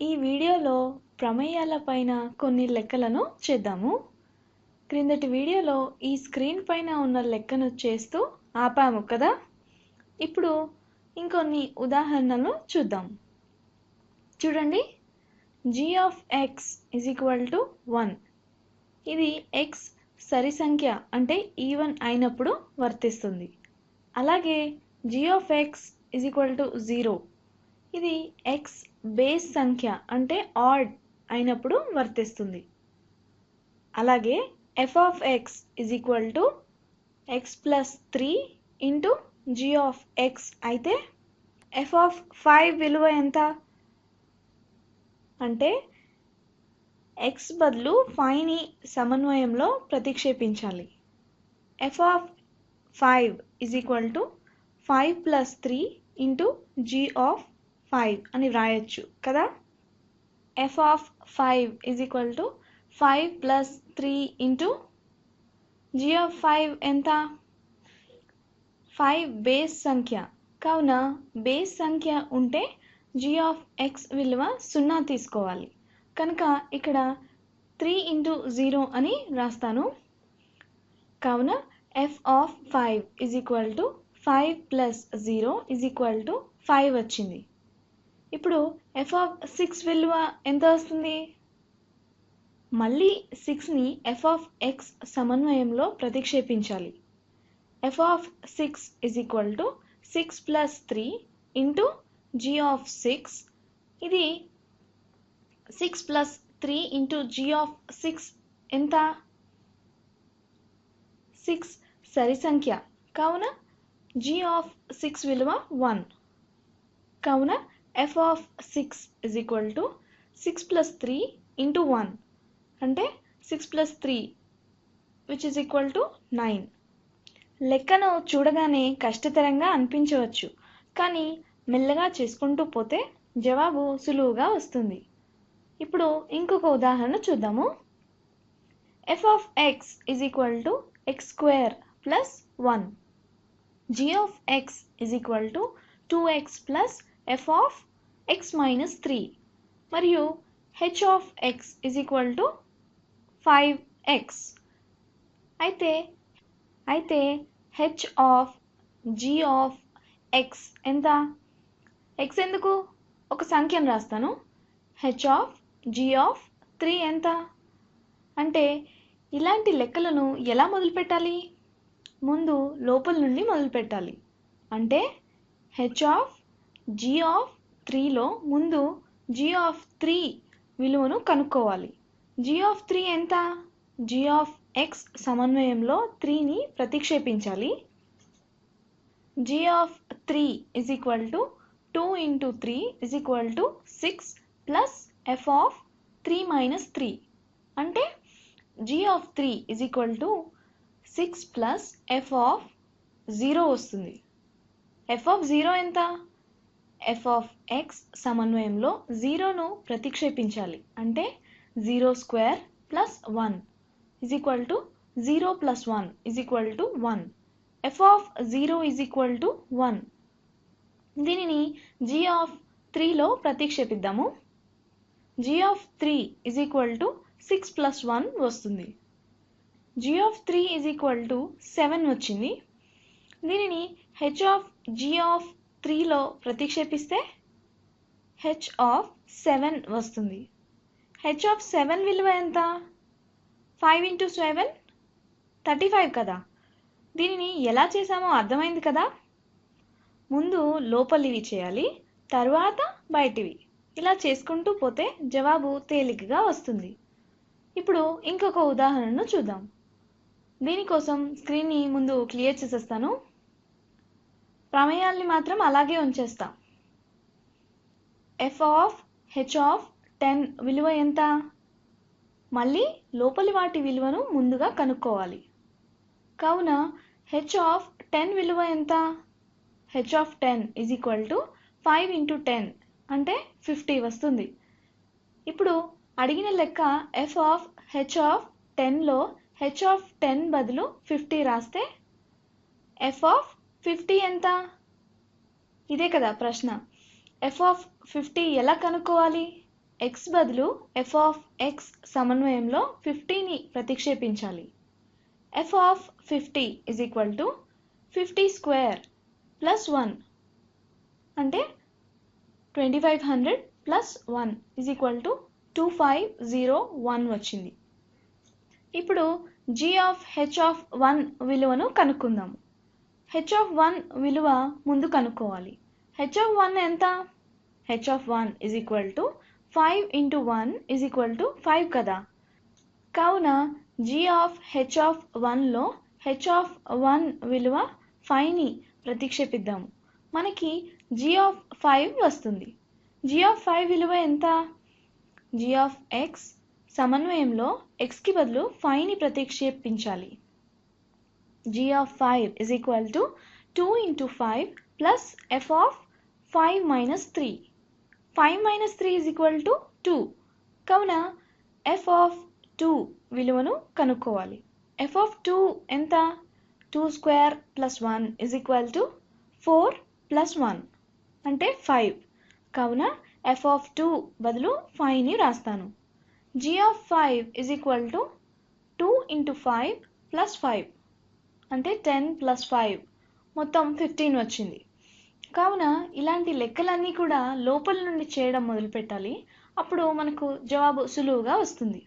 ఈ వీడియోలో ప్రమేయాల పైన కొన్ని లెక్కలను చేద్దాము. క్రిందటి వీడియోలో ఈ స్క్రీన్ పైన ఉన్న లెక్కను చేస్తూ ఆపాము కదా? ఇప్పుడు ఇంకొన్ని ఉదాహరణలు చూద్దాం. చూడండి. G of X is equal to one ఇది ఎక్స్ సరి సంఖ్య అంటే ఈవెన్ అయినప్పుడు వర్తిస్తుంది. అలాగే G of X is equal to zero ఇది ఎక్స్ బేస్ సంఖ్య అంటే ఆడ్ అయినప్పుడు వర్తిస్తుంది. అలాగే F of X is equal to X plus three into G of X అయితే ఎఫ్ ఆఫ్ ఫైవ్ విలువ ఎంత? అంటే ఎక్స్ బదులు ఫైవ్ని సమన్వయంలో ప్రతిక్షేపించాలి. F of five is equal to five plus three into G of five అని వ్రాయొచ్చు కదా? F of five is equal to five plus three into G of five ఎంత? ఫైవ్ బేస్ సంఖ్య. కావున బేస్ సంఖ్య ఉంటే జీ ఆఫ్ ఎక్స్ విలువ సున్నా తీసుకోవాలి. కనుక ఇక్కడ త్రీ ఇంటూ జీరో అని రాస్తాను. కావున F of five is equal to five plus zero is equal to five వచ్చింది. ఇప్పుడు ఎఫ్ ఆఫ్ సిక్స్ విలువ ఎంత వస్తుంది? మళ్ళీ సిక్స్ని ఎఫ్ ఆఫ్ ఎక్స్ సమన్వయంలో ప్రతిక్షేపించాలి. F of six is equal to six plus three into G of six ఇది six plus three into G of six ఎంత? సిక్స్ సరి సంఖ్య కావున జీ ఆఫ్ సిక్స్ విలువ వన్ కావున F of six is equal to six plus three into one అంటే six plus three which is equal to nine లెక్కను చూడగానే కష్టతరంగా అనిపించవచ్చు. కానీ మెల్లగా చేసుకుంటూ పోతే జవాబు సులువుగా వస్తుంది. ఇప్పుడు ఇంకొక ఉదాహరణ చూద్దాము. F of X is equal to X square plus one G of X is equal to two X plus F of X minus three మరియు H of X is equal to five X అయితే అయితే H of G of X ఎంత? X ఎందుకు? ఒక సంఖ్యను రాస్తాను. H of G of three ఎంత? అంటే ఇలాంటి లెక్కలను ఎలా మొదలుపెట్టాలి? ముందు లోపల నుండి మొదలుపెట్టాలి. అంటే హెచ్ ఆఫ్ జీ ఆఫ్ త్రీలో ముందు జీ ఆఫ్ త్రీ విలువను కనుక్కోవాలి. జీ ఆఫ్ త్రీ ఎంత? జీ ఆఫ్ ఎక్స్ సమన్వయంలో త్రీని ప్రతిక్షేపించాలి. G of three is equal to two into three is equal to six plus F of three minus three అంటే G of three is equal to six plus F of zero వస్తుంది. F of zero ఎంత? F of X సమన్వయంలో జీరోను ప్రతిక్షేపించాలి. అంటే zero square plus one is equal to zero plus one is equal to one. F of zero is equal to one. దీనిని G of త్రీలో ప్రతిక్షేపిద్దాము. G of three is equal to six plus one వస్తుంది. G of three is equal to seven వచ్చింది. దీనిని H of G of త్రీలో ప్రతిక్షేపిస్తే H of seven వస్తుంది. H of seven విలువ ఎంత? Five into seven thirty five కదా. దీనిని ఎలా చేసామో అర్థమైంది కదా? ముందు లోపలివి చేయాలి తర్వాత బయటివి. ఇలా చేసుకుంటూ పోతే జవాబు తేలికగా వస్తుంది. ఇప్పుడు ఇంకొక ఉదాహరణను చూద్దాం. దీనికోసం స్క్రీన్ని ముందు క్లియర్ చేసేస్తాను. ప్రమేయాల్ని మాత్రం అలాగే ఉంచేస్తాం. F of H of ten విలువ ఎంత? మళ్ళీ లోపలి వాటి విలువను ముందుగా కనుక్కోవాలి. కావున హెచ్ ఆఫ్ టెన్ విలువ ఎంత? H of ten is equal to five into ten అంటే ఫిఫ్టీ వస్తుంది. ఇప్పుడు అడిగిన లెక్క ఎఫ్ ఆఫ్ హెచ్ ఆఫ్ టెన్లో హెచ్ ఆఫ్ టెన్ బదులు ఫిఫ్టీ రాస్తే ఎఫ్ ఆఫ్ ఫిఫ్టీ ఎంత? ఇదే కదా ప్రశ్న. ఎఫ్ ఆఫ్ ఫిఫ్టీ ఎలా కనుక్కోవాలి? ఎక్స్ బదులు ఎఫ్ ఆఫ్ ఎక్స్ సమన్వయంలో ఫిఫ్టీని ప్రతిక్షేపించాలి. F of fifty is equal to fifty square plus one అంటే twenty five hundred plus one is equal to two five zero one వచ్చింది. ఇప్పుడు G of H of one విలువను కనుక్కుందాము H of one విలువ ముందు కనుక్కోవాలి. హెచ్ ఆఫ్ వన్ ఎంత? H of one is equal to five into one is equal to five కదా. కావున జీ ఆఫ్ హెచ్ ఆఫ్ వన్లో హెచ్ ఆఫ్ వన్ విలువ ఫైవ్ని ప్రతిక్షేపిద్దాము మనకి జీ ఆఫ్ ఫైవ్ వస్తుంది. జీ ఆఫ్ ఫైవ్ విలువ ఎంత? జీ ఆఫ్ ఎక్స్ సమన్వయంలో ఎక్స్కి బదులు ఫైవ్ని ప్రతిక్షేపించాలి. G of five is equal to two into five plus F of five minus three five minus three is equal to two కావున F of two విలువను కనుక్కోవాలి. ఎఫ్ ఆఫ్ టూ ఎంత? Two square plus one is equal to four plus one అంటే five కావున F of two బదులు ఫైవ్ని రాస్తాను. G of five is equal to two into five plus five అంటే ten plus five. మొత్తం fifteen వచ్చింది. కావున ఇలాంటి లెక్కలన్నీ కూడా లోపల నుండి చేయడం మొదలు పెట్టాలి అప్పుడు మనకు జవాబు సులువుగా వస్తుంది.